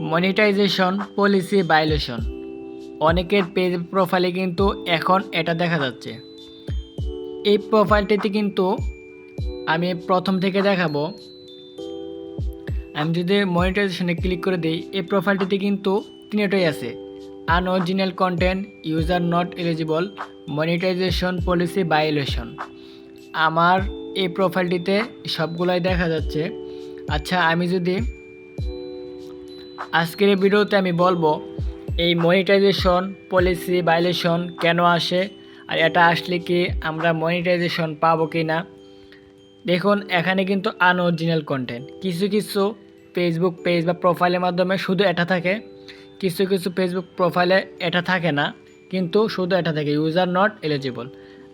Monetization policy violation অনেকের page প্রোফাইলে কিন্তু এখন এটা দেখা যাচ্ছে। এই প্রোফাইলটিতে কিন্তু আমি প্রথম থেকে দেখাবো। আমি যদি মনিটাইজেশনে ক্লিক করে দিই, এই প্রোফাইলটিতে কিন্তু তিনটাই আছে। Unoriginal content user not eligible monetization policy violation আমার এই প্রোফাইলটিতে সবগুলাই দেখা যাচ্ছে। আচ্ছা আমি যদি আজকের এই ভিডিওতে আমি বলব, এই মনিটাইজেশন পলিসি ভায়োলেশন কেন আসে আর এটা আসলে কি আমরা মনিটাইজেশন পাবো কি না দেখুন, এখানে কিন্তু আনঅরিজিনাল কন্টেন্ট কিছু কিছু ফেসবুক পেজ বা প্রোফাইলের মাধ্যমে শুধু এটা থাকে, কিছু কিছু ফেসবুক প্রোফাইলে এটা থাকে না, কিন্তু শুধু এটা থাকে ইউজার নট এলিজিবল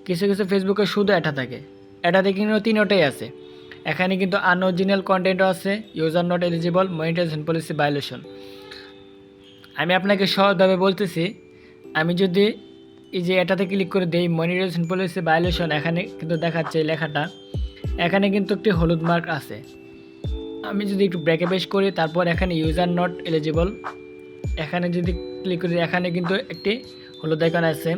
কিছু কিছু ফেসবুকে শুধু এটা থাকে। এটাতে কিন্তু তিনটাই আছে। এখানে কিন্তু আনঅরিজিনাল কন্টেন্টও আছে user not eligible monetization policy violation আমি আপনাকে সহজভাবে বলতেছি, আমি যদি এই যে এটাতে ক্লিক করে দিই মনিটাইজেশন পলিসি ভায়োলেশন এখানে কিন্তু দেখাচ্ছে এই লেখাটা, এখানে কিন্তু একটি হলুদ মার্ক আছে। আমি যদি একটু ব্রেকে বেশ করি, তারপর এখানে ইউজার নট এলিজিবল এখানে যদি ক্লিক করি, এখানে কিন্তু একটি হলুদ আইকন আছে।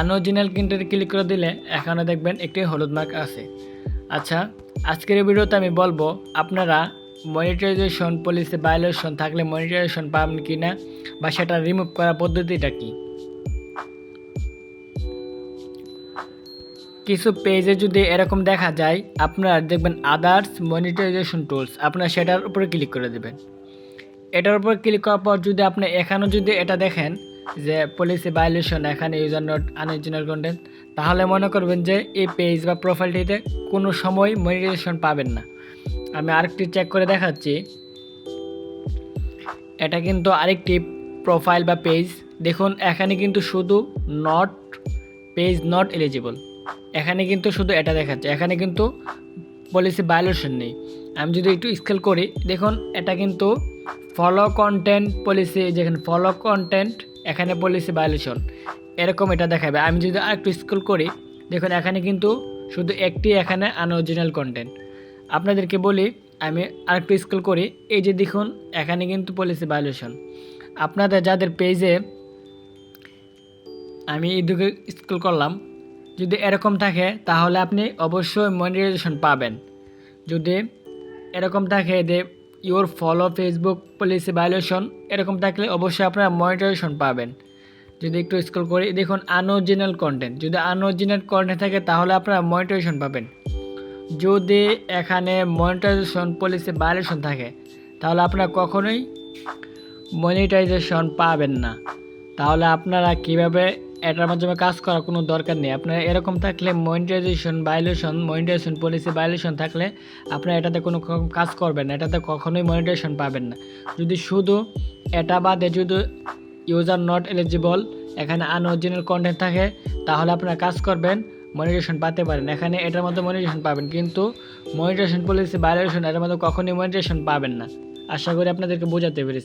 আনঅরিজিনাল কিন্তু ক্লিক করে দিলে, এখানে দেখবেন একটি হলুদ মার্ক আছে। আচ্ছা আজকের ভিডিওতে আমি বলব, আপনারা মনিটাইজেশন পলিসি ভায়োলেশন থাকলে মনিটাইজেশন পাবেন কি না বা সেটা রিমুভ করার পদ্ধতিটা কি? কিছু পেজে যদি এরকম দেখা যায়, আপনারা দেখবেন আদার্স মনিটাইজেশন টুলস আপনার সেটার উপরে ক্লিক করে দেবেন। এটার উপর ক্লিক করার পর যদি আপনি এখানেও যদি এটা দেখেন যে পলিসি ভায়োলেশন এখানে ইউজার নট আনঅরিজিনাল কন্টেন্ট তাহলে মনে করবেন যে এই পেজ বা প্রোফাইলটিতে কোনো সময় মনিটাইজেশন পাবেন না। আমি আরেকটি চেক করে দেখাচ্ছি। এটা কিন্তু আরেকটি প্রোফাইল বা পেজ দেখুন, এখানে কিন্তু শুধু নট পেজ নট এলিজিবল এখানে কিন্তু শুধু এটা দেখাচ্ছে। এখানে কিন্তু পলিসি ভায়োলেশন নেই। আমি যদি একটু স্কেল করি, দেখুন, এটা কিন্তু ফলো কন্টেন্ট পলিসি যেখানে ফলো কন্টেন্ট এখানে পলিসি ভায়োলেশন এরকম এটা দেখাবে। আমি যদি আরেকটু স্কেল করি, দেখুন এখানে কিন্তু শুধু একটি এখানে আনঅরিজিনাল কন্টেন্ট আপনাদেরকে বলি, আমি আরেকটু স্কেল করি, এই যে দেখুন, এখানে কিন্তু পলিসি ভায়োলেশন আপনাদের যাদের পেজে আমি এদিকে স্কুল করলাম, যদি এরকম থাকে, তাহলে আপনি অবশ্যই মনিটাইজেশন পাবেন। যদি এরকম থাকে যে your follow Facebook policy violation এরকম থাকলে অবশ্যই আপনারা মনিটাইজেশন পাবেন। যদি একটু স্ক্রল করি, দেখুন আনঅরিজিনাল কন্টেন্ট যদি আনঅরিজিনাল কন্টেন্ট থাকে, তাহলে আপনারা মনিটাইজেশন পাবেন। যদি এখানে মনিটাইজেশন পলিসি ভায়োলেশন থাকে, তাহলে আপনারা কখনোই মনিটাইজেশন পাবেন না। তাহলে আপনারা কীভাবে এটার মাধ্যমে কাজ করার কোনো দরকার নেই। আপনারা এরকম থাকলে monetization violation, monetization policy violation থাকলে আপনারা এটাতে কোনো কাজ করবেন না। এটাতে কখনোই মনিটাইজেশন পাবেন না। যদি শুধু এটা বাদে যদি ইউজার নট এলিজিবল, এখানে আনঅরিজিনাল কন্টেন্ট থাকে, তাহলে আপনারা কাজ করবেন, মনিটাইজেশন পাতে পারেন। এখানে এটার মধ্যে মনিটাইজেশন পাবেন, কিন্তু মনিটাইজেশন পলিসি ভায়োলেশন এটার মধ্যে কখনোই মনিটাইজেশন পাবেন না। আশা করি আপনাদেরকে বোঝাতে পেরেছি।